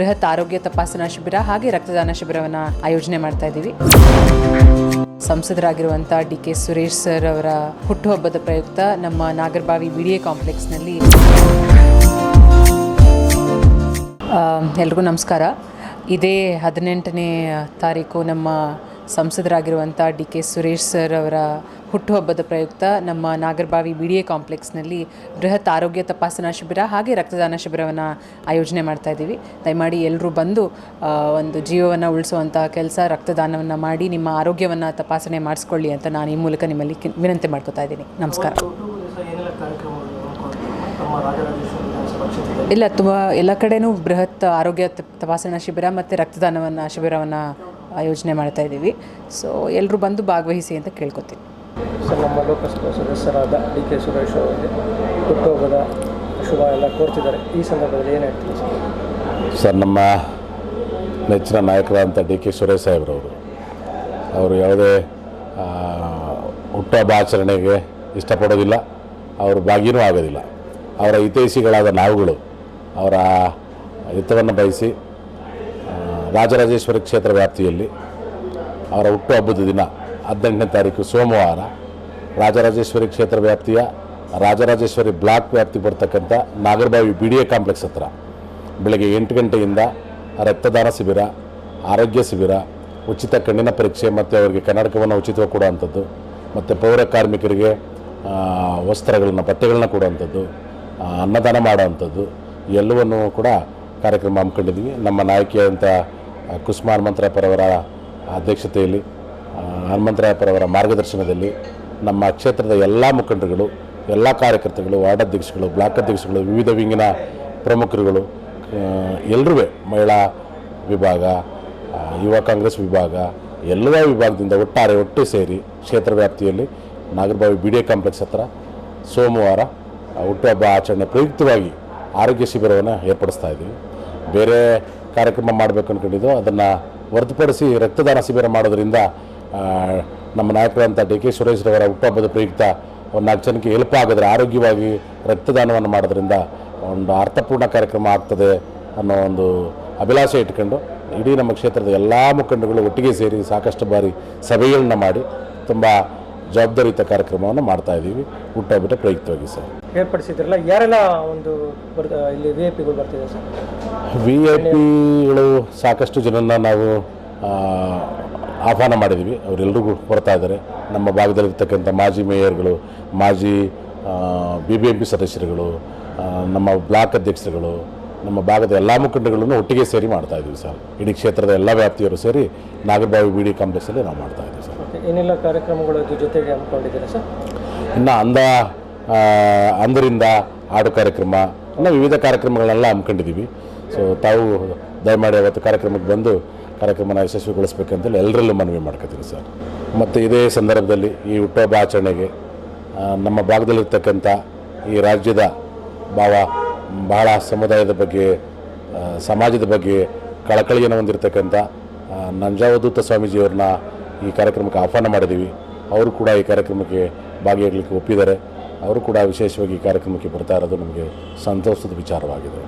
ಬೃಹತ್ ಆರೋಗ್ಯ ತಪಾಸಣಾ ಶಿಬಿರ ಹಾಗೆ ರಕ್ತದಾನ ಶಿಬಿರವನ್ನು ಆಯೋಜನೆ ಮಾಡ್ತಾ ಇದ್ದೀವಿ. ಸಂಸದರಾಗಿರುವಂಥ ಡಿ ಕೆ ಸುರೇಶ್ ಸರ್ ಅವರ ಹುಟ್ಟುಹಬ್ಬದ ಪ್ರಯುಕ್ತ ನಮ್ಮ ನಾಗರಬಾವಿ ಬಿ ಡಿ ಎ ಕಾಂಪ್ಲೆಕ್ಸ್ನಲ್ಲಿ. ಎಲ್ರಿಗೂ ನಮಸ್ಕಾರ. ಇದೇ ಹದಿನೆಂಟನೇ ತಾರೀಕು ನಮ್ಮ ಸಂಸದರಾಗಿರುವಂಥ ಡಿ ಕೆ ಸುರೇಶ್ ಸರ್ ಅವರ ಹುಟ್ಟುಹಬ್ಬದ ಪ್ರಯುಕ್ತ ನಮ್ಮ ನಾಗರಬಾವಿ ಬಿ ಡಿ ಎ ಕಾಂಪ್ಲೆಕ್ಸ್ನಲ್ಲಿ ಬೃಹತ್ ಆರೋಗ್ಯ ತಪಾಸಣಾ ಶಿಬಿರ ಹಾಗೆ ರಕ್ತದಾನ ಶಿಬಿರವನ್ನು ಆಯೋಜನೆ ಮಾಡ್ತಾ ಇದ್ದೀವಿ. ದಯಮಾಡಿ ಎಲ್ಲರೂ ಬಂದು ಒಂದು ಜೀವವನ್ನು ಉಳಿಸುವಂತಹ ಕೆಲಸ, ರಕ್ತದಾನವನ್ನು ಮಾಡಿ, ನಿಮ್ಮ ಆರೋಗ್ಯವನ್ನು ತಪಾಸಣೆ ಮಾಡಿಸ್ಕೊಳ್ಳಿ ಅಂತ ನಾನು ಈ ಮೂಲಕ ನಿಮ್ಮಲ್ಲಿ ವಿನಂತಿ ಮಾಡ್ಕೋತಾ ಇದ್ದೀನಿ. ನಮಸ್ಕಾರ. ಇಲ್ಲ, ತುಂಬ ಎಲ್ಲ ಕಡೆಯೂ ಬೃಹತ್ ಆರೋಗ್ಯ ತಪಾಸಣಾ ಶಿಬಿರ ಮತ್ತು ರಕ್ತದಾನವನ್ನು, ಶಿಬಿರವನ್ನು ಆಯೋಜನೆ ಮಾಡ್ತಾ ಇದ್ದೀವಿ. ಸೊ ಎಲ್ಲರೂ ಬಂದು ಭಾಗವಹಿಸಿ ಅಂತ ಕೇಳ್ಕೊತೀನಿ. ಸರ್ ನಮ್ಮ ಲೋಕಸಭಾ ಸದಸ್ಯರಾದ ಡಿ ಕೆ ಸುರೇಶ್ ಅವರಿಗೆ ಹುಟ್ಟುಹಬ್ಬದ ಶುಭ ಎಲ್ಲ ಕೋರ್ತಿದ್ದಾರೆ. ಈ ಸಂದರ್ಭದಲ್ಲಿ ಏನು ಹೇಳ್ತೀವಿ ಸರ್? ಸರ್ ನಮ್ಮ ನೆಚ್ಚಿನ ನಾಯಕರಾದಂಥ ಡಿ ಕೆ ಸುರೇಶ್ ಸಾಹೇಬ್ರವರು ಅವರು ಯಾವುದೇ ಹುಟ್ಟುಹಬ್ಬ ಆಚರಣೆಗೆ ಇಷ್ಟಪಡೋದಿಲ್ಲ. ಅವರು ಭಾಗಿನೂ ಆಗೋದಿಲ್ಲ. ಅವರ ಹಿತೈಷಿಗಳಾದ ನಾವುಗಳು ಅವರ ಹಿತವನ್ನು ಬಯಸಿ ರಾಜರಾಜೇಶ್ವರಿ ಕ್ಷೇತ್ರ ವ್ಯಾಪ್ತಿಯಲ್ಲಿ ಅವರ ಹುಟ್ಟುಹಬ್ಬದ ದಿನ ಹದಿನೆಂಟನೇ ತಾರೀಕು ಸೋಮವಾರ ರಾಜರಾಜೇಶ್ವರಿ ಕ್ಷೇತ್ರ ವ್ಯಾಪ್ತಿಯ ರಾಜರಾಜೇಶ್ವರಿ ಬ್ಲಾಕ್ ವ್ಯಾಪ್ತಿ ಬರ್ತಕ್ಕಂಥ Nagarbhavi B D A complex ಹತ್ರ. ಬೆಳಗ್ಗೆ ಎಂಟು ಗಂಟೆಯಿಂದ ರಕ್ತದಾನ ಶಿಬಿರ, ಆರೋಗ್ಯ ಶಿಬಿರ, ಉಚಿತ ಕಣ್ಣಿನ ಪರೀಕ್ಷೆ ಮತ್ತು ಅವರಿಗೆ ಕನ್ನಡಕವನ್ನು ಉಚಿತವಾಗಿ ಕೊಡುವಂಥದ್ದು ಮತ್ತು ಪೌರ ಕಾರ್ಮಿಕರಿಗೆ ವಸ್ತ್ರಗಳನ್ನ, ಬಟ್ಟೆಗಳನ್ನ ಕೊಡುವಂಥದ್ದು ಅನ್ನದಾನ ಮಾಡುವಂಥದ್ದು, ಎಲ್ಲವನ್ನು ಕೂಡ ಕಾರ್ಯಕ್ರಮ ಹಮ್ಮಿಕೊಂಡಿದ್ವಿ ನಮ್ಮ ನಾಯಕಿಯಾದಂಥ ಕುಸುಮಾ ಹನುಮಂತರಾಯಪ್ಪರವರ ಅಧ್ಯಕ್ಷತೆಯಲ್ಲಿ ಹನುಮಂತರಾಯಪ್ಪರವರ ಮಾರ್ಗದರ್ಶನದಲ್ಲಿ ನಮ್ಮ ಕ್ಷೇತ್ರದ ಎಲ್ಲ ಮುಖಂಡರುಗಳು, ಎಲ್ಲ ಕಾರ್ಯಕರ್ತರುಗಳು, ವಾರ್ಡ್ ಅಧ್ಯಕ್ಷಗಳು ಬ್ಲಾಕ್ ಅಧ್ಯಕ್ಷಗಳು ವಿವಿಧ ವಿಂಗಿನ ಪ್ರಮುಖರುಗಳು ಎಲ್ಲರೂ ಮಹಿಳಾ ವಿಭಾಗ ಯುವ ಕಾಂಗ್ರೆಸ್ ವಿಭಾಗ, ಎಲ್ಲ ವಿಭಾಗದಿಂದ ಒಟ್ಟಾರೆ ಒಟ್ಟು ಸೇರಿ ಕ್ಷೇತ್ರ ವ್ಯಾಪ್ತಿಯಲ್ಲಿ Nagarbhavi B D A complex ಹತ್ರ ಸೋಮವಾರ ಹುಟ್ಟುಹಬ್ಬ ಆಚರಣೆ ಪ್ರಯುಕ್ತವಾಗಿ ಆರೋಗ್ಯ ಶಿಬಿರವನ್ನು ಏರ್ಪಡಿಸ್ತಾ ಇದ್ದೀವಿ. ಬೇರೆ ಕಾರ್ಯಕ್ರಮ ಮಾಡಬೇಕು ಅಂದ್ಕೊಂಡಿದ್ದು ಅದನ್ನು ಹೊರತುಪಡಿಸಿ ರಕ್ತದಾನ ಶಿಬಿರ ಮಾಡೋದ್ರಿಂದ ನಮ್ಮ ನಾಯಕರಂಥ ಡಿ ಕೆ ಸುರೇಶ್ರವರ ಹುಟ್ಟುಹಬ್ಬದ ಪ್ರಯುಕ್ತ ಒಂದು ನಾಲ್ಕು ಜನಕ್ಕೆ ಹೆಲ್ಪ್ ಆಗಿದ್ರೆ ಆರೋಗ್ಯವಾಗಿ ರಕ್ತದಾನವನ್ನು ಮಾಡೋದ್ರಿಂದ ಒಂದು ಅರ್ಥಪೂರ್ಣ ಕಾರ್ಯಕ್ರಮ ಆಗ್ತದೆ ಅನ್ನೋ ಒಂದು ಅಭಿಲಾಷೆ ಇಟ್ಕೊಂಡು ಇಡೀ ನಮ್ಮ ಕ್ಷೇತ್ರದ ಎಲ್ಲ ಮುಖಂಡಗಳು ಒಟ್ಟಿಗೆ ಸೇರಿ ಸಾಕಷ್ಟು ಬಾರಿ ಸಭೆಗಳನ್ನ ಮಾಡಿ ತುಂಬ ಜವಾಬ್ದಾರಿಯುತ ಕಾರ್ಯಕ್ರಮವನ್ನು ಮಾಡ್ತಾ ಇದ್ದೀವಿ. ಬಿಟ್ಟ ಪ್ರಯುಕ್ತವಾಗಿ ಸರ್. ಏರ್ಪಡಿಸಿದ್ರಲ್ಲ ಯಾರೆಲ್ಲ ಒಂದು ಇಲ್ಲಿ ವಿ ಐ ಪಿಗಳು ಬರ್ತಿದೆ ಸರ್? ವಿ ಐ ಪಿಗಳು ಸಾಕಷ್ಟು ಜನನ ನಾವು ಆಹ್ವಾನ ಮಾಡಿದ್ದೀವಿ. ಅವರೆಲ್ಲರಿಗೂ ಬರ್ತಾ ಇದ್ದಾರೆ. ನಮ್ಮ ಭಾಗದಲ್ಲಿರ್ತಕ್ಕಂಥ ಮಾಜಿ ಮೇಯರ್ಗಳು ಮಾಜಿ ಬಿ ಬಿ ಎಂ ಪಿ ಸದಸ್ಯರುಗಳು ನಮ್ಮ ಬ್ಲಾಕ್ ಅಧ್ಯಕ್ಷರುಗಳು ನಮ್ಮ ಭಾಗದ ಎಲ್ಲ ಮುಖಂಡಗಳನ್ನು ಒಟ್ಟಿಗೆ ಸೇರಿ ಮಾಡ್ತಾ ಇದ್ದೀವಿ ಸರ್. ಇಡೀ ಕ್ಷೇತ್ರದ ಎಲ್ಲ ವ್ಯಾಪ್ತಿಯವರು ಸೇರಿ ನಾಗರಬಾವಿ ಬಿ ಡಿ ಕಾಂಪ್ಲೆಕ್ಸಲ್ಲಿ ನಾವು ಮಾಡ್ತಾ ಏನೆಲ್ಲ ಕಾರ್ಯಕ್ರಮಗಳು ಜೊತೆಗೆ ಹಮ್ಮಿಕೊಂಡಿದ್ದೀರಾ ಸರ್? ಇನ್ನು ಅಂದ ಅಂದರಿಂದ ಹಾಡು ಕಾರ್ಯಕ್ರಮ ಇನ್ನು ವಿವಿಧ ಕಾರ್ಯಕ್ರಮಗಳನ್ನೆಲ್ಲ ಹಮ್ಮಿಕೊಂಡಿದ್ದೀವಿ. ಸೊ ತಾವು ದಯಮಾಡಿ ಅವತ್ತು ಕಾರ್ಯಕ್ರಮಕ್ಕೆ ಬಂದು ಕಾರ್ಯಕ್ರಮನ ಯಶಸ್ವಿಗೊಳಿಸ್ಬೇಕಂತೇಳಿ ಎಲ್ಲರಲ್ಲೂ ಮನವಿ ಮಾಡ್ಕೊತೀನಿ ಸರ್. ಮತ್ತು ಇದೇ ಸಂದರ್ಭದಲ್ಲಿ ಈ ಹುಟ್ಟುಹಬ್ಬ ಆಚರಣೆಗೆ ನಮ್ಮ ಭಾಗದಲ್ಲಿರ್ತಕ್ಕಂಥ ಈ ರಾಜ್ಯದ ಭಾವ ಬಹಳ ಸಮುದಾಯದ ಬಗ್ಗೆ ಸಮಾಜದ ಬಗ್ಗೆ ಕಳಕಳಿಯನ್ನು ಹೊಂದಿರತಕ್ಕಂಥ ಆ, ನಂಜಾವಧೂತ ಸ್ವಾಮೀಜಿಯವ್ರನ್ನ ಈ ಕಾರ್ಯಕ್ರಮಕ್ಕೆ ಆಹ್ವಾನ ಮಾಡಿದ್ದೀವಿ. ಅವರು ಕೂಡ ಈ ಕಾರ್ಯಕ್ರಮಕ್ಕೆ ಭಾಗಿಯಾಗಲಿಕ್ಕೆ ಒಪ್ಪಿದ್ದಾರೆ. ಅವರು ಕೂಡ ವಿಶೇಷವಾಗಿ ಈ ಕಾರ್ಯಕ್ರಮಕ್ಕೆ ಬರ್ತಾ ಇರೋದು ನಮಗೆ ಸಂತೋಷದ ವಿಚಾರವಾಗಿದೆ.